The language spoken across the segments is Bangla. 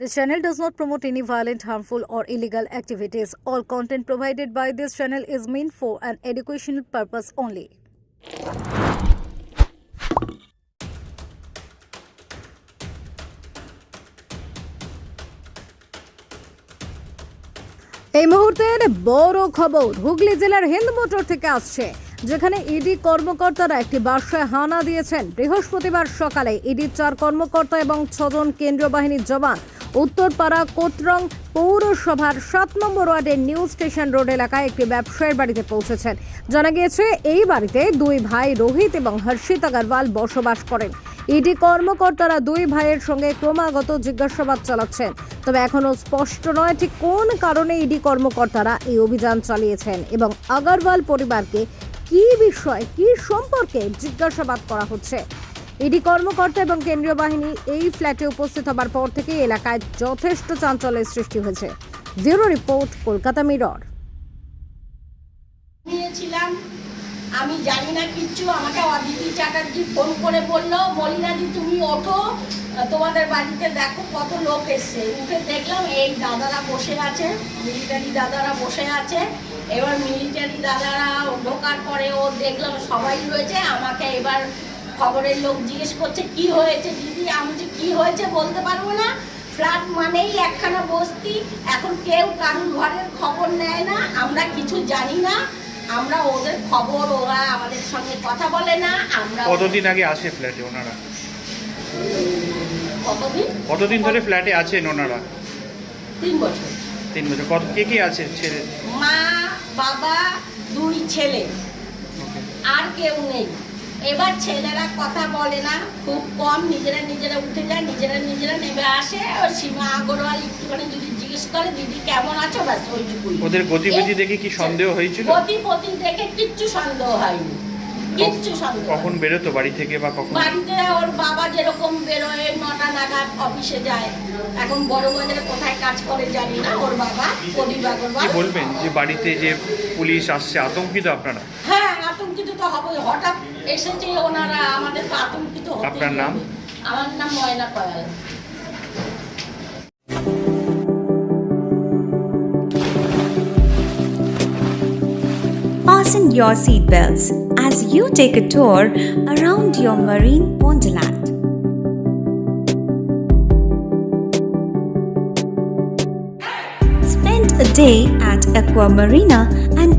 This channel does not promote any violent, harmful, or illegal activities. All content provided by this channel is meant for an educational purpose only. এই মুহূর্তের বড় খবর হুগলি জেলার হিন্দ মোটর থেকে আসছে যেখানে ইডি কর্মকর্তারা একটি বাসায় হানা দিয়েছেন বৃহস্পতিবার সকালে ইডির চার কর্মকর্তা এবং ছজন কেন্দ্রীয় বাহিনীর জওয়ান উত্তরপাড়া কোতরং পৌরসভার সাত নম্বর ওয়ার্ডের নিউ স্টেশন রোড এলাকায় একটি ব্যবসায়ীর বাড়িতে পৌঁছেছেন। জানা গিয়েছে, এই বাড়িতে দুই ভাই রোহিত এবং হর্ষিত আগরওয়াল বসবাস করেন। ইডি কর্মকর্তারা দুই ভাইয়ের সঙ্গে ক্রমাগত জিজ্ঞাসাবাদ চালাচ্ছেন। তবে এখনও স্পষ্ট নয় ঠিক কোন কারণে ইডি কর্মকর্তারা এই অভিযান চালিয়েছেন এবং আগারওয়াল পরিবারকে কি বিষয়, কি সম্পর্কে জিজ্ঞাসাবাদ করা হচ্ছে। ইডি কর্মকর্তা এবং কেন্দ্রীয় বাহিনী এই ফ্ল্যাটে উপস্থিত হবার পর থেকে এলাকায় যথেষ্ট চাঞ্চল্যের সৃষ্টি হয়েছে। Bureau report, Kolkata Mirror. আমি জানি না কিচ্ছু। আমাকে অদিতি চ্যাটার্জি ফোন করে বলল মলিনাদি তুমি ওঠো। তোমাদের বাড়িতে দেখো কত লোক এসছে। উঠে দেখলাম, এই দাদারা বসে আছে মিলিটারি দাদারা বসে আছে। এবার মিলিটারি দাদারা ঢোকার পরে ও দেখলাম সবাই রয়েছে। আমাকে এবার খবরের লোক জিজ্ঞেস করছে কি হয়েছে দিদি? আমি যে কি হয়েছে বলতে পারব না? ফ্ল্যাট মানেই একখানা বস্তি। এখন কেউ কারুর ঘরের খবর নেয় না। আমরা কিছু জানি না। আমরা ওদের খবর ওরা আমাদের সঙ্গে কথা বলে না। আমরা কতদিন আগে আসে ফ্ল্যাটে ওনারা? কতদিন? কতদিন ধরে ফ্ল্যাটে আছেন ওনারা? তিন বছর। তিন বছর। কত কে কে আছে ছেলে? মা বাবা দুই ছেলে। আর কেউ নেই। এবার ছেলেরা কথা বলে না খুব কম নিজেরা নিজেরা উঠে যায় নিজেরা নিজেরা নেমে আসে। ওর সীমা আগরওয়াল একটুখানি যদি জিজ্ঞেস করে দিদি কেমন আছো? ব্যাস ওইটুকুই। ওদের গতিবিধি দেখে কি সন্দেহ হয়েছিল? গতিপতি দেখে কিচ্ছু সন্দেহ হয়নি। কিচ্ছু সন্দেহ কখন বেরোতো বাড়ি থেকে বা কখন? বাড়িতে ওর বাবা যেরকম বেরোয় নটা নাগাদ অফিসে যায়। এখন বড় বাজারে কোথায় কাজ করে জানি না ওর বাবা আগরওয়াল বলবেন যে বাড়িতে যে পুলিশ আসছে আতঙ্কিত আপনারা? হ্যাঁ আতঙ্কিত তো হবে হঠাৎ এসেছে ওনারা আমাদের তো আতঙ্কিত হতেই আপনার নাম? হবে। আমার নাম ময়না Kayal Fasten your seatbelts as you take a tour around your marine wonderland. Spend a day at Aqua Marina and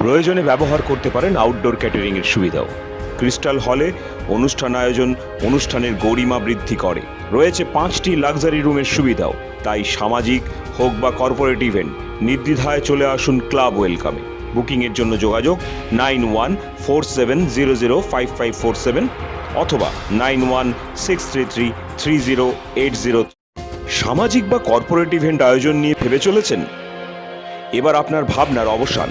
প্রয়োজনে ব্যবহার করতে পারেন আউটডোর ক্যাটারিংয়ের সুবিধাও। ক্রিস্টাল হলে অনুষ্ঠান আয়োজন অনুষ্ঠানের গরিমা বৃদ্ধি করে। রয়েছে পাঁচটি লাক্সারি রুমের সুবিধাও। তাই সামাজিক হোক বা কর্পোরেট ইভেন্ট নির্দ্বিধায় চলে আসুন ক্লাব ওয়েলকামে বুকিংয়ের জন্য যোগাযোগ nine one four seven zero zero five five four seven অথবা nine one six three three three zero eight zero সামাজিক বা কর্পোরেট ইভেন্ট আয়োজন নিয়ে ভেবে চলেছেন? এবার আপনার ভাবনার অবসান।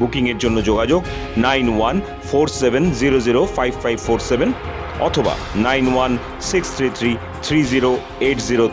বুকিংয়ের জন্য যোগাযোগ nine one four seven zero zero five five four seven অথবা nine one six three three three zero eight zero